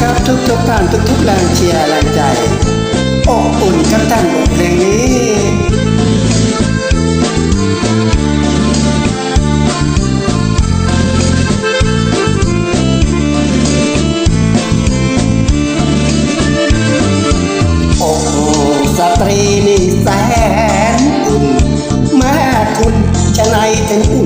ครับทุกทุกๆท่านทุกทุกๆแรงเชียร์แรงใจอบอุ่นครับท่านบทเพลงนี้โอ้โหสตรีนี่แสนอุ่นแม่คุณจะไหนถึงอุ่น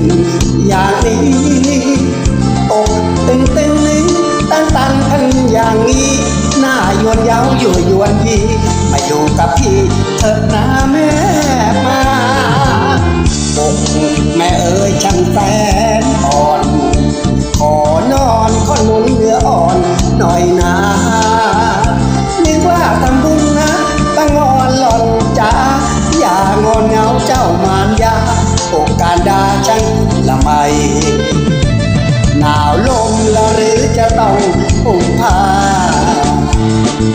อยู่ยวนพี่มาอยู่กับพี่เถิดนะแม่มาอกแม่เอ๋ยช่างแสนอ่อน ขอนอนขอนุนเนื้ออ่อนหน่อยนะนึกว่าทำบุญนะตั้งงอนหล่อนจ้าอย่างอนเหงาเจ้ามารยาโอกการดาช่างละไมหนาวลมละหรือจะต้องอุ่มผ้า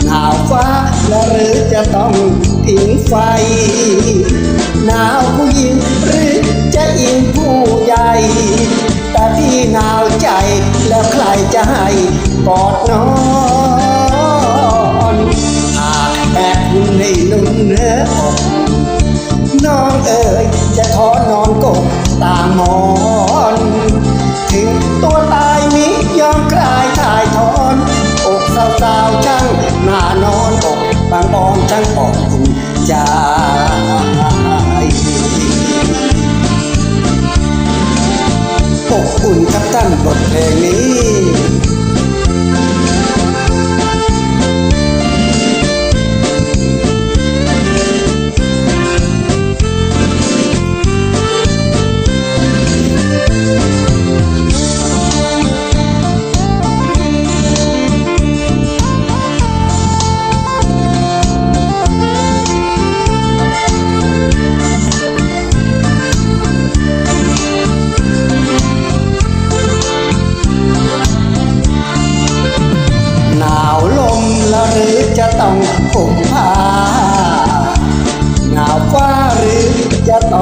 หนาวฟ้าและหรือจะต้องผิงไฟ หนาวผู้หญิงหรือจะอิงผู้ใหญ่ แต่พี่หนาวใจแล้วใครจะให้กอดนอนหากแม่คุณให้นุ่นเนื้ออกน้องเอ๋ยจะขอนอนกกตามหมอน ถึงตัวานอนอกบางบอนช่างปอนอุ่นใจา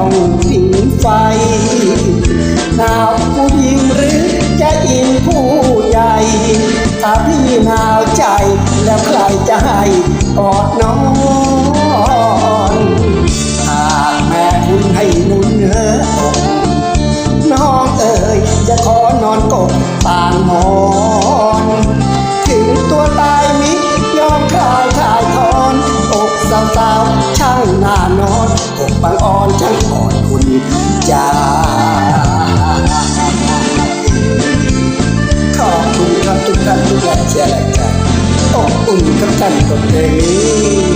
ต้องผิงไฟหนาวผู้หญิงหรือจะอินผู้ใหญ่ ถ้าพี่หนาวใจแล้วใครจะให้กอดนอนหากแม่คุณให้นุ่นเออน้องเอ๋ยจะขอนอนกบปางหมอนถึงตัวตายมิยอมคลายถ่ายถอนอกสาวๆช่า หน้านอนอกบางอ่อนช่างอ่อนคุณใจขอบคุณครับทุกท่านทุกแรงเชียร์แรงใจอบอุ่นกับท่านกับเพลงนี้